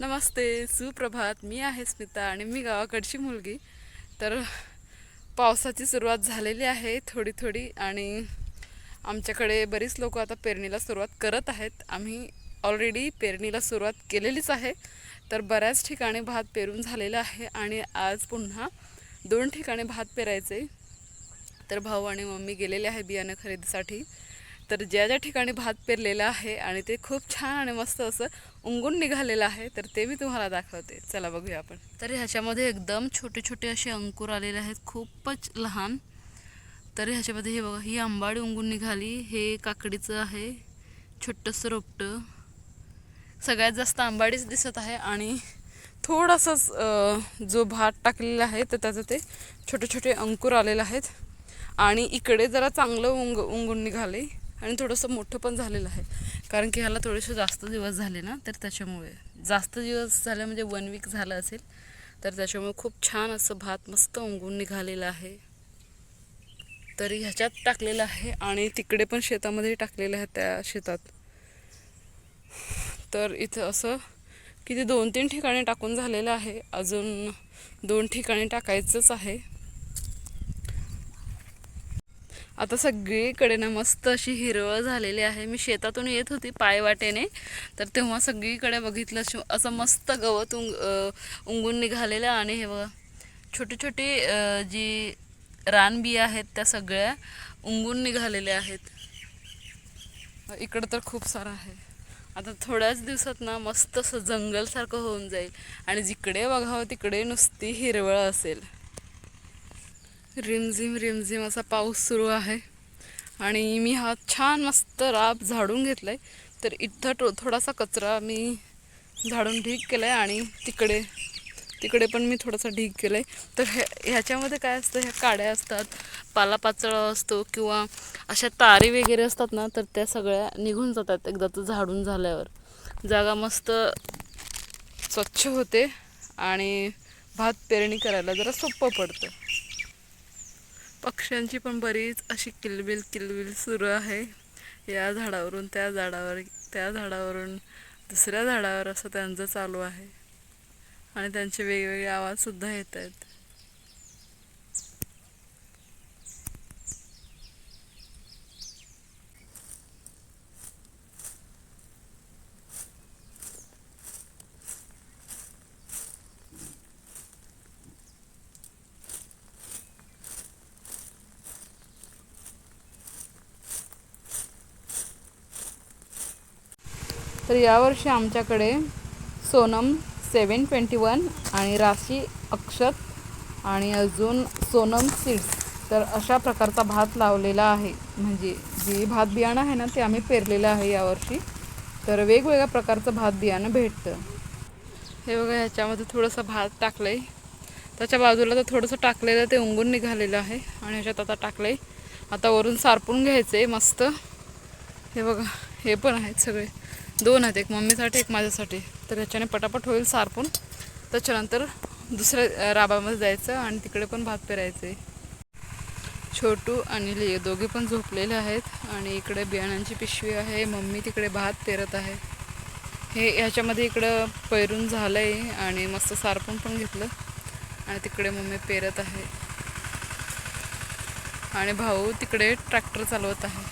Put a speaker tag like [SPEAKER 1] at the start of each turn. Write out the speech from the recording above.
[SPEAKER 1] नमस्ते सुप्रभात. मी आहे स्मिता आणि मी गावाकडची मुलगी. तर पावसाची सुरुवात झालेली आहे थोडी थोडी आणि आमच्याकडे बरीच लोक आता पेरणीला सुरुवात करत आहेत. आम्ही ऑलरेडी पेरणीला सुरुवात केलेलीच आहे. तर बऱ्याच ठिकाणी भात पेरून झालेला आहे आणि आज पुन्हा दोन ठिकाणी भात पेरायचे तर भाऊ आणि मम्मी गेलेले आहे बियाणं खरेदीसाठी. तर ज्या ज्या ठिकाणी भात पेरलेला आहे आणि ते खूप छान आणि मस्त असं उंगून निघालेलं आहे तर ते मी तुम्हाला दाखवते. चला बघूया आपण. तर ह्याच्यामध्ये एकदम छोटे छोटे असे अंकुर आलेले आहेत खूपच लहान. तर ह्याच्यामध्ये हे बघा ही आंबाडी उंगून निघाली हे काकडीचं आहे छोटंसं रोपटं. सगळ्यात जास्त आंबाडीच दिसत आहे आणि थोडासाच जो भात टाकलेला आहे तर त्याचं ते छोटे छोटे अंकुर आलेले आहेत. आणि इकडे जरा चांगलं उंग उंगून निघाले. आणि थोडंसं मोठं पण झालेलं आहे. कारण की ह्याला थोडेसे जास्त दिवस झाले ना तर त्याच्यामुळे. जास्त दिवस झाले म्हणजे वन वीक झालं असेल तर त्याच्यामुळे खूप छान असं भात मस्त उंगून निघालेलं आहे. तर ह्याच्यात टाकलेलं आहे आणि तिकडे पण शेतामध्ये टाकलेलं आहे त्या शेतात. तर इथं असं किती दोन तीन ठिकाणी टाकून झालेलं आहे. अजून दोन ठिकाणी टाकायचंच आहे. आता सगळीकडे ना मस्त अशी हिरवळ झालेली आहे. मी शेतातून येत होती पायवाटेने तर तेव्हा सगळीकडे बघितलं अशी- असं मस्त गवत उंग उंगून निघालेलं आणि हे बघा छोटे छोटे जी रानबी आहेत त्या सगळ्या उंगून निघालेल्या आहेत. इकडं तर खूप सारं आहे. आता थोड्याच दिवसात ना मस्त असं जंगलसारखं होऊन जाईल आणि जिकडे बघावं तिकडे नुसती हिरवळ असेल. रिमझिम रिमझिम असा पाऊस सुरू आहे. आणि मी हा छान मस्त राब झाडून घेतलाय. तर इथं टो थोडासा कचरा मी झाडून ढीक आहे आणि तिकडे तिकडे पण मी थोडासा ढीक आहे तर हे ह्याच्यामध्ये काय असतं ह्या काड्या असतात पालापाचळा असतो किंवा अशा तारी वगैरे असतात ना तर त्या सगळ्या निघून जातात एकदा तर झाडून झाल्यावर. जागा मस्त स्वच्छ होते आणि भात पेरणी करायला जरा सोपं पडतं. पक्ष्यांची पण बरीच अशी किलबिल किलबिल सुरू आहे. या झाडावरून त्या झाडावर त्या झाडावरून दुसऱ्या झाडावर असं त्यांचं चालू आहे. आणि त्यांचे वेगवेगळे आवाजसुद्धा येत आहेत. तर यावर्षी आमच्याकडे सोनम सेवन ट्वेंटी वन आणि राशी अक्षत आणि अजून सोनम सीड्स. तर अशा प्रकारचा भात लावलेला आहे. म्हणजे जे भात बियाणं आहे ना ते आम्ही पेरलेलं आहे यावर्षी. तर वेगवेगळ्या प्रकारचं भात बियाणं भेटतं. हे बघा ह्याच्यामध्ये थोडंसं भात टाकलं आहे त्याच्या बाजूला तर थोडंसं टाकलेलं ते उंगून निघालेलं आहे. आणि ह्याच्यात आता टाकलं आहे आता वरून सारपून घ्यायचं आहे मस्त. हे बघा हे पण आहेत सगळे. दोन आहेत एक मम्मीसाठी एक माझ्यासाठी. तर ह्याच्याने पटापट होईल सारपून त्याच्यानंतर दुसऱ्या राबामध्ये जायचं आणि तिकडे पण भात पेरायचे. छोटू आणि लिओ दोघे पण झोपलेले आहेत आणि इकडे बियाणांची पिशवी आहे. मम्मी तिकडे भात पेरत आहे. हे ह्याच्यामध्ये इकडं पेरून झालं आहे आणि मस्त सारपून पण घेतलं आणि तिकडे मम्मी पेरत आहे. आणि भाऊ तिकडे ट्रॅक्टर चालवत आहे.